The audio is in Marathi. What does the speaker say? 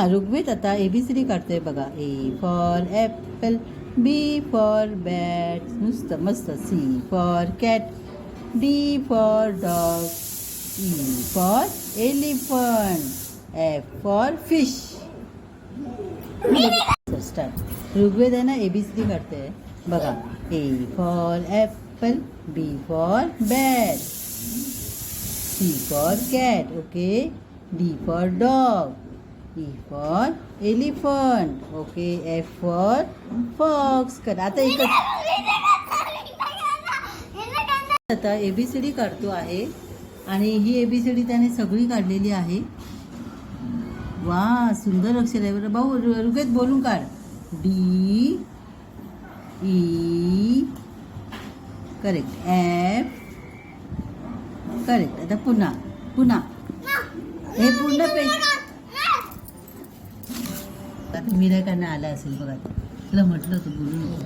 हा ऋग्वेद आता एबीसीडी काढतोय बघा A for apple B for bat नुसतं मस्त C for cat D for dog E for elephant F for fish start Rigved आहे ना एबीसीडी काढतोय बघा A for apple B for bat C for cat okay D for dog E for elephant okay F for fox करा आता एकच आता एबीसीडी काढतो आहे. आणि ही एबीसीडी त्याने सगळी काढलेली आहे. वा सुंदर अक्षर आहे. बरं भाऊ रुगेत बोलून काढ. D E correct F correct आता पुन्हा पुन्हा. हे पूर्ण पेज आता मीरा आला असेल बघा. तुला म्हटलं होतं बोलू नको